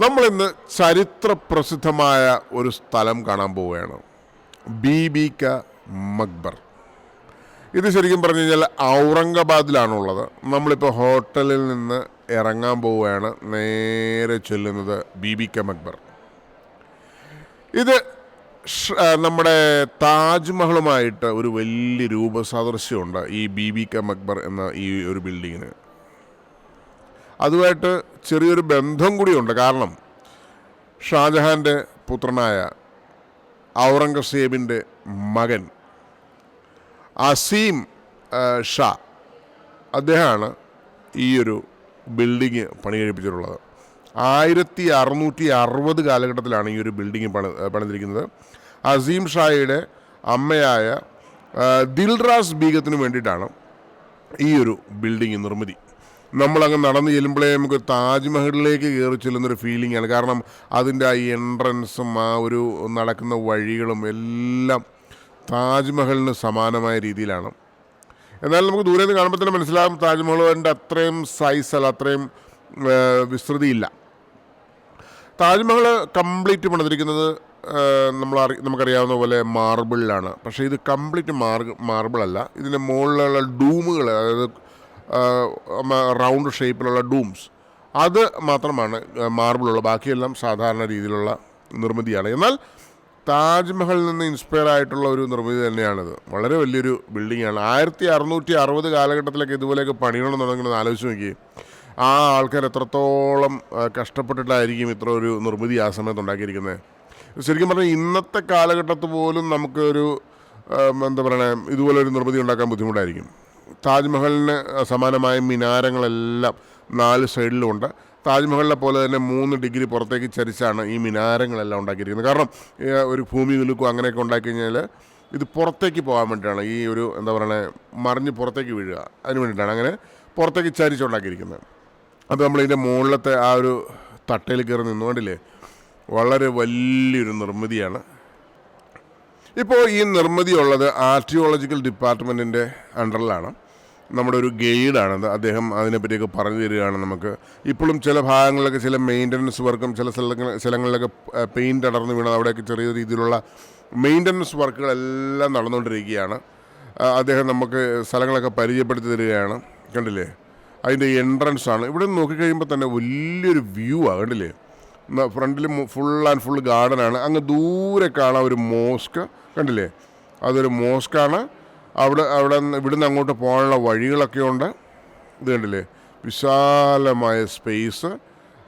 നമ്മളിന്ന് ചരിത്ര പ്രസിദ്ധമായ ഒരു സ്ഥലം കാണാൻ പോവുകയാണ്. ബീബിക മക്ബർ. ഇത് ശരിക്കും പറഞ്ഞു കഴിഞ്ഞാൽ ഔറംഗാബാദിലാണുള്ളത്. നമ്മളിപ്പോൾ ഹോട്ടലിൽ നിന്ന് ഇറങ്ങാൻ പോവുകയാണ്. നേരെ ചെല്ലുന്നത് ബീബിക മക്ബർ. ഇത് നമ്മുടെ താജ്മഹലുമായിട്ട് ഒരു വലിയ രൂപസാദൃശ്യമുണ്ട് ഈ ബീബിക മക്ബർ എന്ന ഈ ഒരു ബിൽഡിങ്ങിന്. അതുമായിട്ട് ചെറിയൊരു ബന്ധം കൂടിയുണ്ട്. കാരണം ഷാജഹാന്റെ പുത്രനായ ഔറംഗസേബിന്റെ മകൻ അസീം ഷാ അദ്ദേഹമാണ് ഈയൊരു ബിൽഡിങ് പണി കഴിപ്പിച്ചിട്ടുള്ളത് ആയിരത്തി അറുന്നൂറ്റി അറുപത് കാലഘട്ടത്തിലാണ് ഈ ഒരു ബിൽഡിങ് പണി പണിതിരിക്കുന്നത്. അസീം ഷായുടെ അമ്മയായ ദിൽറാസ് ബീഗത്തിന് വേണ്ടിയിട്ടാണ് ഈ ഒരു ബിൽഡിങ് നിർമ്മിതി. നമ്മളങ്ങ് നടന്ന് ചെല്ലുമ്പോഴേ നമുക്ക് താജ്മഹലിലേക്ക് കയറി ചെല്ലുന്നൊരു ഫീലിംഗ് ആണ്. കാരണം അതിന്റെ ആ എൻട്രൻസും ആ ഒരു നടക്കുന്ന വഴികളും എല്ലാം താജ്മഹലിന് സമാനമായ രീതിയിലാണ്. എന്നാൽ നമുക്ക് ദൂരെ നിന്ന് കാണുമ്പോൾ തന്നെ മനസ്സിലാകും താജ്മഹലിന്റെ അത്രയും സൈസ് അല്ല അത്രയും വിസ്തൃതിയില്ല. താജ്മഹൽ കംപ്ലീറ്റ് പണിതിരിക്കുന്നത് നമ്മൾ അറി നമുക്കറിയാവുന്ന പോലെ മാർബിളിലാണ് പക്ഷേ ഇത് കംപ്ലീറ്റ് മാർ മാർബിൾ അല്ല. ഇതിന്റെ മുകളിലുള്ള ഡൂമുകൾ അതായത് റൗണ്ട് ഷേപ്പിലുള്ള ഡൂംസ് അത് മാത്രമാണ് മാർബിളുള്ള ബാക്കിയെല്ലാം സാധാരണ രീതിയിലുള്ള നിർമ്മിതിയാണ്. എന്നാൽ താജ്മഹലിൽ നിന്ന് ഇൻസ്പയർ ആയിട്ടുള്ള ഒരു നിർമ്മിതി തന്നെയാണിത്. വളരെ വലിയൊരു ബിൽഡിംഗ് ആണ് ആയിരത്തി അറുന്നൂറ്റി അറുപത് കാലഘട്ടത്തിലൊക്കെ ഇതുപോലെയൊക്കെ പണിയണമെന്നുണ്ടെങ്കിൽ ആലോചിച്ച് നോക്കി. ആ ആൾക്കാർ എത്രത്തോളം കഷ്ടപ്പെട്ടിട്ടായിരിക്കും ഇത്ര ഒരു നിർമ്മിതി ആ സമയത്ത് ഉണ്ടാക്കിയിരിക്കുന്നത്. ശരിക്കും പറഞ്ഞാൽ ഇന്നത്തെ കാലഘട്ടത്ത് പോലും നമുക്കൊരു എന്താ പറയുക ഇതുപോലെ ഒരു നിർമ്മിതി ഉണ്ടാക്കാൻ ബുദ്ധിമുട്ടായിരിക്കും. താജ്മഹലിന് സമാനമായ മിനാരങ്ങളെല്ലാം നാല് സൈഡിലുമുണ്ട് താജ്മഹലിനെ പോലെ തന്നെ മൂന്ന് ഡിഗ്രി പുറത്തേക്ക് ചരിച്ചാണ് ഈ മിനാരങ്ങളെല്ലാം ഉണ്ടാക്കിയിരിക്കുന്നത്. കാരണം ഒരു ഭൂമി ഉലുക്കും അങ്ങനെയൊക്കെ ഉണ്ടാക്കി കഴിഞ്ഞാൽ ഇത് പുറത്തേക്ക് പോകാൻ വേണ്ടിയാണ് ഈ ഒരു എന്താ പറയുക മറിഞ്ഞ് പുറത്തേക്ക് വീഴുക. അതിന് വേണ്ടിയിട്ടാണ് അങ്ങനെ പുറത്തേക്ക് ചരിച്ചുണ്ടാക്കിയിരിക്കുന്നത് അപ്പോൾ നമ്മൾ നമ്മളിതിന്റെ മുകളിലത്തെ ആ ഒരു തട്ടയിൽ കയറി നിന്നുകൊണ്ടില്ലേ വളരെ വലിയൊരു നിർമ്മിതിയാണ്. ഇപ്പോൾ ഈ നിർമ്മിതി ഉള്ളത് ആർട്ടിയോളജിക്കൽ ഡിപ്പാർട്ട്മെന്റിന്റെ അണ്ടറിലാണ് നമ്മുടെ ഒരു ഗൈഡാണത് അദ്ദേഹം അതിനെപ്പറ്റിയൊക്കെ പറഞ്ഞു തരികയാണ് നമുക്ക്. ഇപ്പോഴും ചില ഭാഗങ്ങളിലൊക്കെ ചില മെയിന്റനൻസ് വർക്കും ചില സ്ഥലങ്ങൾ സ്ഥലങ്ങളിലൊക്കെ പെയിന്റ് അടർന്ന് വീണത് അവിടെയൊക്കെ ചെറിയ രീതിയിലുള്ള മെയിന്റനൻസ് വർക്കുകളെല്ലാം നടന്നുകൊണ്ടിരിക്കുകയാണ്. അദ്ദേഹം നമുക്ക് സ്ഥലങ്ങളൊക്കെ പരിചയപ്പെടുത്തി തരികയാണ്. കണ്ടില്ലേ? അതിന്റെ എൻട്രൻസ് ആണ്. ഇവിടെ നോക്കിക്കഴിയുമ്പോൾ തന്നെ വലിയൊരു വ്യൂ ആണ് കണ്ടില്ലേ? ഫ്രണ്ടിൽ ഫുൾ ആൻഡ് ഫുൾ ഗാർഡനാണ് അങ്ങ് ദൂരെ കാണാം ഒരു മോസ്ക് കണ്ടില്ലേ? അതൊരു മോസ്കാണ് അവിടെ അവിടെ ഇവിടുന്ന് അങ്ങോട്ട് പോകാനുള്ള വഴികളൊക്കെ ഉണ്ട്. ഇത് കണ്ടില്ലേ? വിശാലമായ സ്പേസ്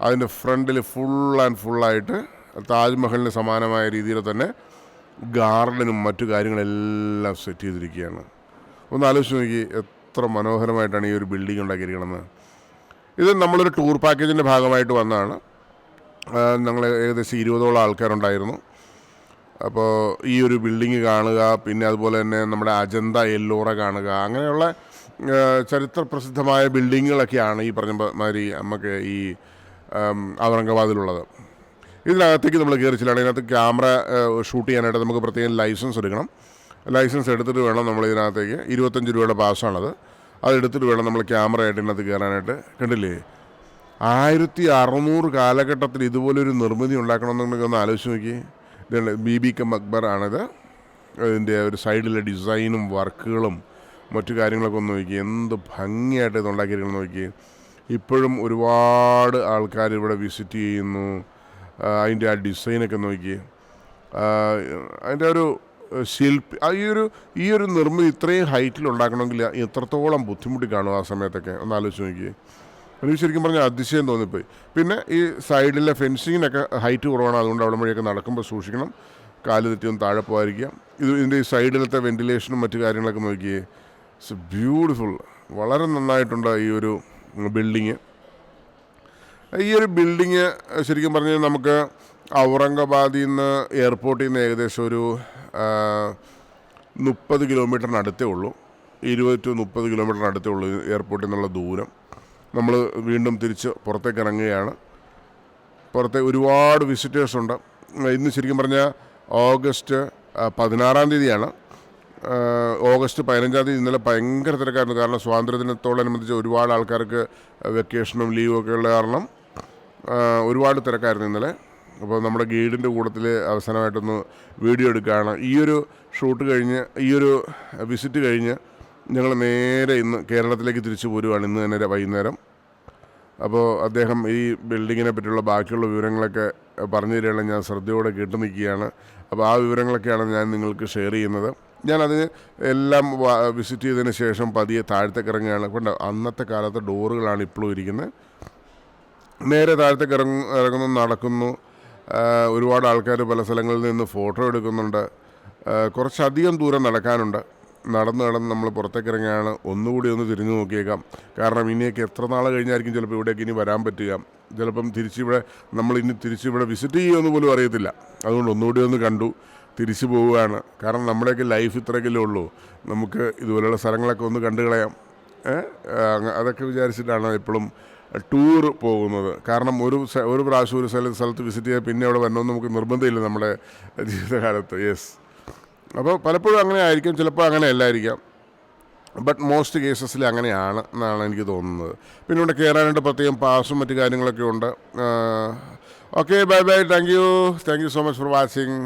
അതിന്റെ ഫ്രണ്ടിൽ ഫുൾ ആൻഡ് ഫുള്ളായിട്ട് താജ്മഹലിന് സമാനമായ രീതിയിൽ തന്നെ ഗാർഡനും മറ്റു കാര്യങ്ങളെല്ലാം സെറ്റ് ചെയ്തിരിക്കുകയാണ്. ഒന്ന് ആലോചിച്ച് നോക്കി എത്ര മനോഹരമായിട്ടാണ് ഈ ഒരു ബിൽഡിംഗ് ഉണ്ടാക്കിയിരിക്കണമെന്ന് ഇത് നമ്മളൊരു ടൂർ പാക്കേജിന്റെ ഭാഗമായിട്ട് വന്നതാണ്. ഞങ്ങൾ ഏകദേശം ഇരുപതോളം ആൾക്കാരുണ്ടായിരുന്നു. അപ്പോൾ ഈ ഒരു ബിൽഡിങ് കാണുക പിന്നെ അതുപോലെ തന്നെ നമ്മുടെ അജന്ത എല്ലോറ കാണുക അങ്ങനെയുള്ള ചരിത്ര പ്രസിദ്ധമായ ബിൽഡിങ്ങുകളൊക്കെയാണ് ഈ പറഞ്ഞ മാതിരി നമുക്ക് ഈ ഔറംഗാബാദിലുള്ളത്. ഇതിനകത്തേക്ക് നമ്മൾ കയറി ചെല്ലുകയാണ്. ഇതിനകത്ത് ക്യാമറ ഷൂട്ട് ചെയ്യാനായിട്ട് നമുക്ക് പ്രത്യേകം ലൈസൻസ് എടുക്കണം. ലൈസൻസ് എടുത്തിട്ട് വേണം നമ്മൾ ഇതിനകത്തേക്ക്. ഇരുപത്തഞ്ച് രൂപയുടെ പാസ്സാണത് അത് എടുത്തിട്ട് വേണം നമ്മൾ ക്യാമറ ആയിട്ട് ഇതിനകത്ത് കയറാനായിട്ട് കണ്ടില്ലേ? ആയിരത്തി അറുന്നൂറ് കാലഘട്ടത്തിൽ ഇതുപോലൊരു നിർമ്മിതി ഉണ്ടാക്കണമെന്നുണ്ടെങ്കിൽ ഒന്ന് ആലോചിച്ച് നോക്കി. ബിബി ബി ബി ക മക്ബർ ആണിത്. അതിന്റെ ഒരു സൈഡിലെ ഡിസൈനും വർക്കുകളും മറ്റു കാര്യങ്ങളൊക്കെ ഒന്ന് നോക്കി. എന്ത് ഭംഗിയായിട്ട് ഇത് ഉണ്ടാക്കിയിരിക്കണം നോക്കി. ഇപ്പോഴും ഒരുപാട് ആൾക്കാർ ഇവിടെ വിസിറ്റ് ചെയ്യുന്നു. അതിന്റെ ആ ഡിസൈനൊക്കെ നോക്കി. അതിന്റെ ഒരു ശില്പി ഈ ഒരു ഈ ഒരു നിർമ്മിതി ഇത്രയും ഹൈറ്റിൽ ഉണ്ടാക്കണമെങ്കിൽ എത്രത്തോളം ബുദ്ധിമുട്ടി കാണും ആ സമയത്തൊക്കെ. ഒന്ന് ആലോചിച്ച് നോക്കി. എനിക്ക് ശരിക്കും പറഞ്ഞാൽ അതിശയം തോന്നിപ്പോയി. പിന്നെ ഈ സൈഡിലെ ഫെൻസിങ്ങിനൊക്കെ ഹൈറ്റ് കുറവാണ്. അതുകൊണ്ട് അവിടെ വഴിയൊക്കെ നടക്കുമ്പോൾ സൂക്ഷിക്കണം. കാൽ തെറ്റിയൊന്നും താഴെ പോകാതിരിക്കുക ഇത് ഇതിന്റെ ഈ സൈഡിലത്തെ വെന്റിലേഷനും മറ്റു കാര്യങ്ങളൊക്കെ നോക്കിയേ ഇറ്റ്സ് ബ്യൂട്ടിഫുൾ വളരെ നന്നായിട്ടുണ്ട് ഈ ഒരു ബിൽഡിങ്. ഈ ഒരു ബിൽഡിങ് ശരിക്കും പറഞ്ഞാൽ നമുക്ക് ഔറംഗാബാദിൽ നിന്ന് എയർപോർട്ടിൽ നിന്ന് ഏകദേശം ഒരു മുപ്പത് കിലോമീറ്ററിന് അടുത്തേ ഉള്ളൂ. ഇരുപത് ടു മുപ്പത് കിലോമീറ്ററിന് അടുത്തേ ഉള്ളൂ എയർപോർട്ടിൽ നിന്നുള്ള ദൂരം. നമ്മൾ വീണ്ടും തിരിച്ച് പുറത്തേക്ക് ഇറങ്ങുകയാണ്. പുറത്തെ ഒരുപാട് വിസിറ്റേഴ്സ് ഉണ്ട്. ഇന്ന് ശരിക്കും പറഞ്ഞാൽ ഓഗസ്റ്റ് പതിനാറാം തീയതിയാണ്. ഓഗസ്റ്റ് പതിനഞ്ചാം തീയതി ഇന്നലെ ഭയങ്കര തിരക്കായിരുന്നു. കാരണം സ്വാതന്ത്ര്യദിനത്തോടനുബന്ധിച്ച് ഒരുപാട് ആൾക്കാർക്ക് വെക്കേഷനും ലീവും ഒക്കെ ഉള്ള കാരണം ഒരുപാട് തിരക്കായിരുന്നു ഇന്നലെ. അപ്പോൾ നമ്മുടെ ഗൈഡിന്റെ കൂട്ടത്തിൽ അവസാനമായിട്ടൊന്ന് വീഡിയോ എടുക്കുകയാണ്. ഈ ഒരു ഷൂട്ട് കഴിഞ്ഞ് ഈ ഒരു വിസിറ്റ് കഴിഞ്ഞ് ഞങ്ങൾ നേരെ ഇന്ന് കേരളത്തിലേക്ക് തിരിച്ചു പോരുവാണ് ഇന്ന് തന്നെ വൈകുന്നേരം. അപ്പോൾ അദ്ദേഹം ഈ ബിൽഡിങ്ങിനെ പറ്റിയുള്ള ബാക്കിയുള്ള വിവരങ്ങളൊക്കെ പറഞ്ഞു തരികയാണ് ഞാൻ ശ്രദ്ധയോടെ കേട്ടു നിൽക്കുകയാണ്. അപ്പോൾ ആ വിവരങ്ങളൊക്കെയാണ് ഞാൻ നിങ്ങൾക്ക് ഷെയർ ചെയ്യുന്നത്. ഞാനതിന് എല്ലാം വിസിറ്റ് ചെയ്തതിന് ശേഷം പതിയെ താഴത്തേക്ക് ഇറങ്ങുകയാണ്. കൊണ്ട് അന്നത്തെ കാലത്തെ ഡോറുകളാണ് ഇപ്പോഴും ഇരിക്കുന്നത്. നേരെ താഴത്തേക്ക് ഇറങ്ങ ഇറങ്ങുന്നു നടക്കുന്നു. ഒരുപാട് ആൾക്കാർ പല സ്ഥലങ്ങളിൽ നിന്ന് ഫോട്ടോ എടുക്കുന്നുണ്ട്. കുറച്ചധികം ദൂരം നടക്കാനുണ്ട്. നടന്ന് നടന്ന് നമ്മൾ പുറത്തേക്ക് ഇറങ്ങിയാണ് ഒന്നുകൂടി ഒന്ന് തിരിഞ്ഞു നോക്കിയേക്കാം. കാരണം ഇനിയൊക്കെ എത്ര നാൾ കഴിഞ്ഞായിരിക്കും ചിലപ്പോൾ ഇവിടേക്ക് ഇനി വരാൻ പറ്റുക. ചിലപ്പം തിരിച്ചിവിടെ നമ്മൾ ഇനി തിരിച്ചിവിടെ വിസിറ്റ് ചെയ്യുമെന്ന് പോലും അറിയത്തില്ല. അതുകൊണ്ട് ഒന്നുകൂടി ഒന്ന് കണ്ടു തിരിച്ചു പോവുകയാണ്. കാരണം നമ്മുടെയൊക്കെ ലൈഫ് ഇത്രയൊക്കെയല്ലേ ഉള്ളൂ. നമുക്ക് ഇതുപോലെയുള്ള സ്ഥലങ്ങളൊക്കെ ഒന്ന് കണ്ടു കളയാം. അതൊക്കെ വിചാരിച്ചിട്ടാണ് എപ്പോഴും ടൂർ പോകുന്നത്. കാരണം ഒരു ഒരു പ്രാവശ്യം ഒരു സ്ഥലത്ത് സ്ഥലത്ത് വിസിറ്റ് ചെയ്യാൻ പിന്നെ അവിടെ വരണമെന്ന് നമുക്ക് നിർബന്ധമില്ല നമ്മുടെ ജീവിതകാലത്ത്. യെസ് അപ്പോൾ പലപ്പോഴും അങ്ങനെ ആയിരിക്കും ചിലപ്പോൾ അങ്ങനെ അല്ലായിരിക്കാം. ബട്ട് മോസ്റ്റ് കേസസിൽ അങ്ങനെയാണ് എന്നാണ് എനിക്ക് തോന്നുന്നത്. പിന്നെ ഇവിടെ കയറാനായിട്ട് പ്രത്യേകം പാസും മറ്റു കാര്യങ്ങളൊക്കെ ഉണ്ട്. Okay bye bye thank you thank you so much for watching